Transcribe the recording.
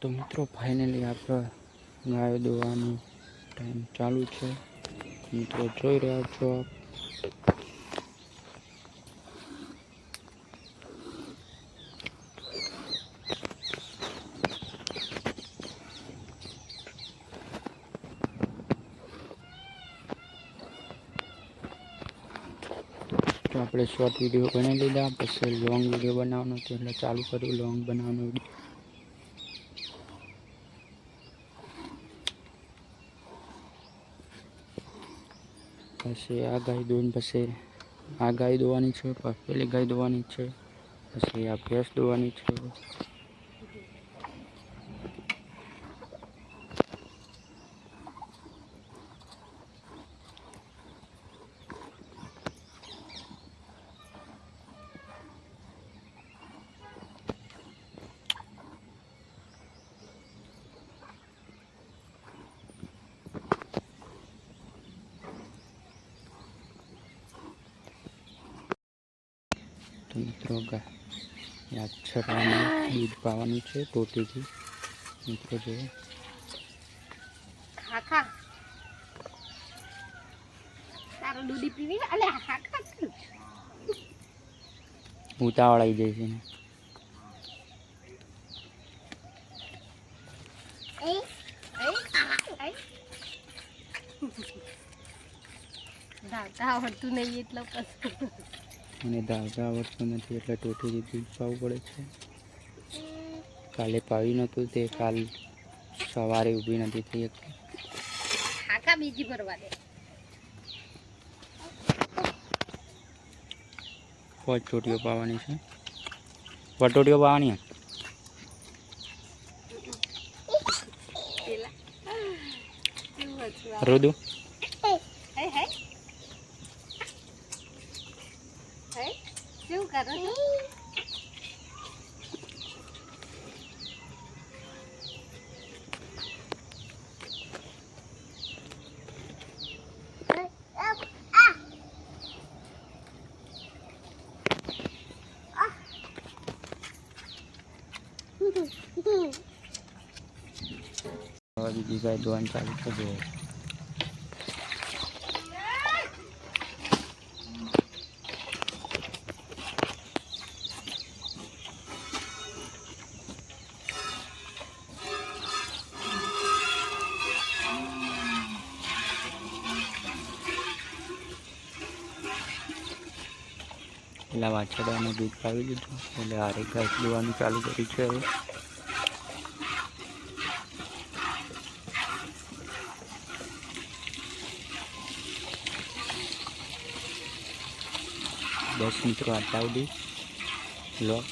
તો મિત્રો ફાઇનલી આપણે ગાયો દોવાનો ટાઈમ ચાલુ છે. મિત્રો, જોઈ રહ્યા છો આપ. આપણે શોર્ટ વીડિયો બનાવી લીધા, પછી લોંગ વીડિયો બનાવવાનો છે, એટલે ચાલુ કર્યું લોંગ બનાવવાનો વીડિયો પછી આ ગાય દોઈને પછી આ ગાય દોવાની છે પેલી ગાય દોવાની છે, પછી આ ભેંસ દોવાની છે. તો મિત્રો ગાય દૂધ પાવાનું છે ટોટીથી. મિત્રો ખા ઉતાવળ આવી જાય છે? આવડતું નહીં એટલે પછી મને ધાવતા આવડતું નથી એટલે ટોટીથી દૂધ પાવું પડે છે. કાલે પાવી નહોતું તે કાલ સવારે ઊભી નથી થઈ ખાખા બીજી ભરવા દે. વટોટીઓ પાવાની છે. વટોટીઓ પાવાની? રુદુ? શું કરો છો હવે બીજી ગાય દોવાનું ચાલુ છે પેલા વાછરડાને દૂધ પાવી દીધું એટલે હારે ઘાસ દોવાનું ચાલુ કર્યું છે હવે. બસ મિત્રો, આટલા સુધી. બ્લોગ